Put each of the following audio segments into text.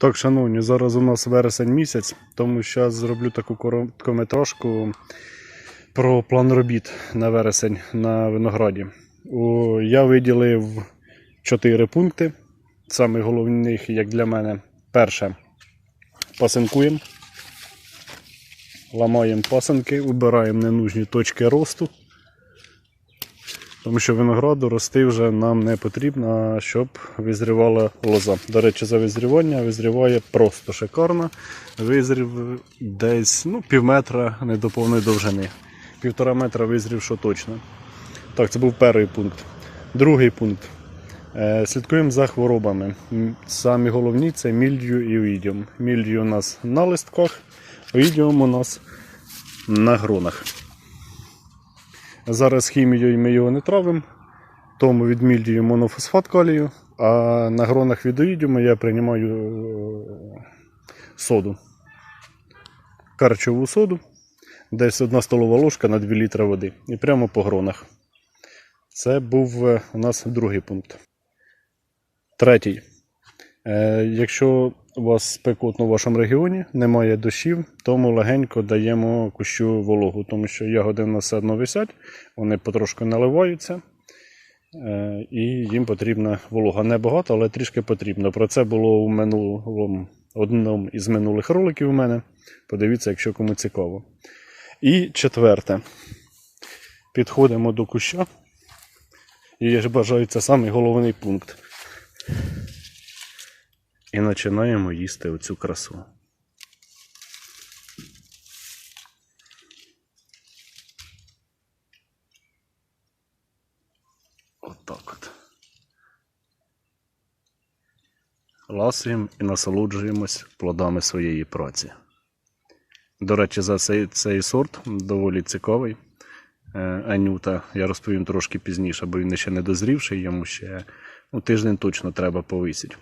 Так, шановні, зараз у нас вересень місяць, тому зараз зроблю таку короткометражку про план робіт на вересень на винограді. О, я виділив 4 пункти. Саме головних, як для мене, перше пасинкуємо. Ламаємо пасинки, убираємо ненужні точки росту. Тому що винограду рости вже нам не потрібно, щоб визрівала лоза. До речі, за визрівання визріває просто шикарно. Визрів десь ну, пів метра не до повної довжини. Півтора метра визрів, що точно. Так, це був перший пункт. Другий пункт. Е, Слідкуємо за хворобами. Самі головні це мільдію і оїдіум. Мільдію у нас на листках, оїдіум у нас на гронах. Зараз хімією ми його не травимо, тому від мільдію монофосфат калію, а на гронах від оїдіуму я приймаю е, соду. Карчову соду, десь одна столова ложка на 2 літра води. І прямо по гронах. Це був е, у нас другий пункт. Третій. Е, якщо у вас спекотно в вашому регіоні, немає дощів, тому легенько даємо кущу вологу, тому що ягоди в нас все одно висять, вони потрошку наливаються, е, і їм потрібна волога. Не багато, але трішки потрібно. Про це було у минулому, одному із минулих роликів у мене. Подивіться, якщо кому цікаво. І четверте. Підходимо до куща. І я ж бажаю, це самий головний пункт. І починаємо їсти оцю красу. Отак от. Ласуємо і насолоджуємось плодами своєї праці. До речі, за цей, цей сорт доволі цікавий. Е, Анюта, я розповім трошки пізніше, бо він ще не дозрівший, йому ще ну, тиждень точно треба повисити.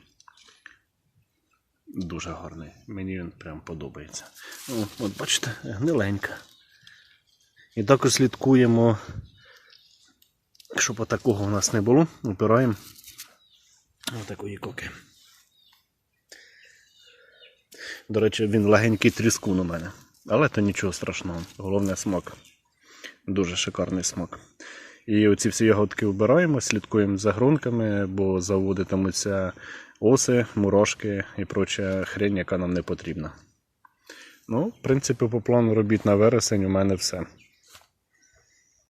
Дуже гарний. Мені він прям подобається. О, от бачите, гниленька. І також слідкуємо, щоб такого у нас не було, опираємо отакої коки. До речі, він легенький тріскун у мене. Але то нічого страшного. Головне смак. Дуже шикарний смак. І оці всі ягодки вбираємо, слідкуємо за грунками, бо заводитимуться оси, мурашки і проча хрень, яка нам не потрібна. Ну, в принципі, по плану робіт на вересень у мене все.